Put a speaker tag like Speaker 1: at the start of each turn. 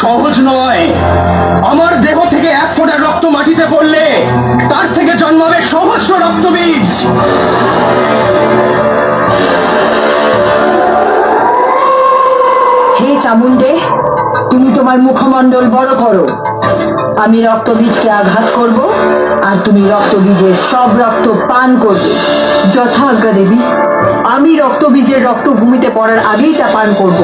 Speaker 1: সহজ নয়। আমার দেহ থেকে এক ফোঁটা রক্ত মাটিতে পড়লে তার থেকে জন্মাবে সহস্র রক্তবীজ।
Speaker 2: হে চামুন্ডে তুমি তোমার মুখমণ্ডল বড় করো। আমি রক্তবীজকে আঘাত করব আর তুমি রক্তবীজের সব রক্ত পান করবে। যথাজ্ঞা দেবী, আমি রক্তবীজের রক্ত ভূমিতে পড়ার আগেই তা পান করব।